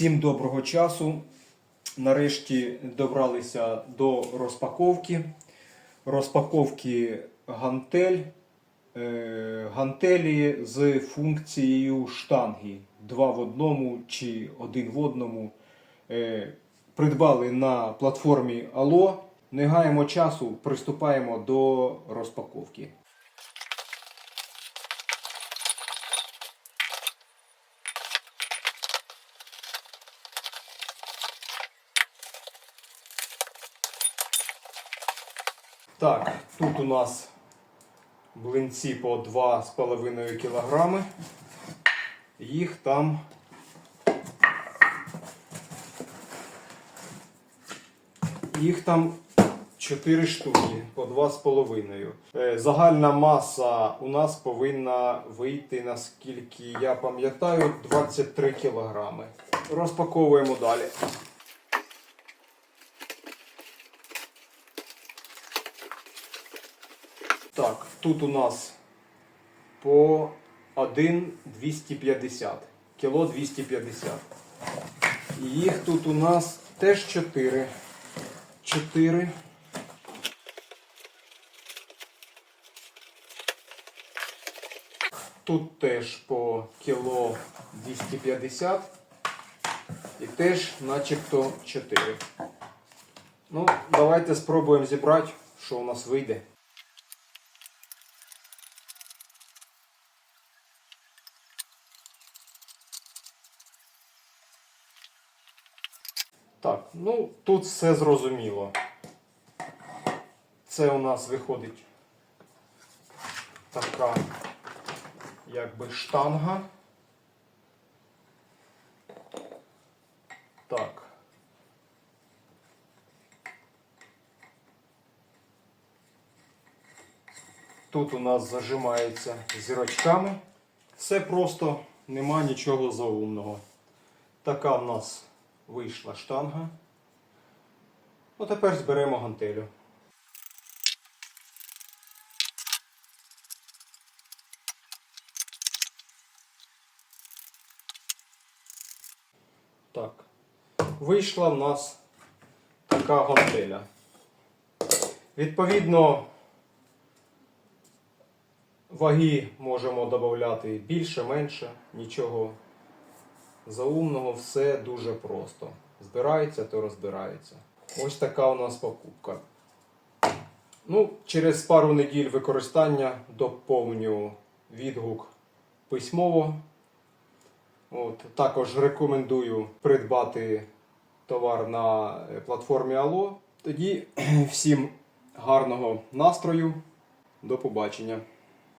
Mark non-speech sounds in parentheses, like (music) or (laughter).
Всім доброго часу. Нарешті добралися до розпаковки. Розпаковки гантель. Е, Гантелі з функцією штанги. Два в одному чи один в одному. Е, Придбали на платформі Allo. Не гаємо часу, приступаємо до розпаковки. Так, тут у нас блинці по 2,5 кг. Їх там їх там 4 штуки по 2,5. Е, Загальна маса у нас повинна вийти, наскільки я пам'ятаю, 23 кг. Розпаковуємо далі. Так, тут у нас по 1,250. Кіло 250. І їх тут у нас теж 4. 4. Тут теж по кіло 250. І теж начебто 4. Ну, давайте спробуємо зібрати, що у нас вийде. Так, ну тут все зрозуміло. Це у нас виходить така якби штанга. Так. Тут у нас зажимається зірочками. Все просто, нема нічого заумного. Така в нас вийшла штанга. Ну, тепер зберемо гантелю. Так. Вийшла в нас така гантеля. Відповідно, ваги можемо додати більше, менше, нічого заумного, все дуже просто. Збирається, то розбирається. Ось така у нас покупка. Ну, через пару неділь використання доповню відгук письмово. От, також рекомендую придбати товар на е, платформі Allo. Тоді (clears throat) всім гарного настрою. До побачення.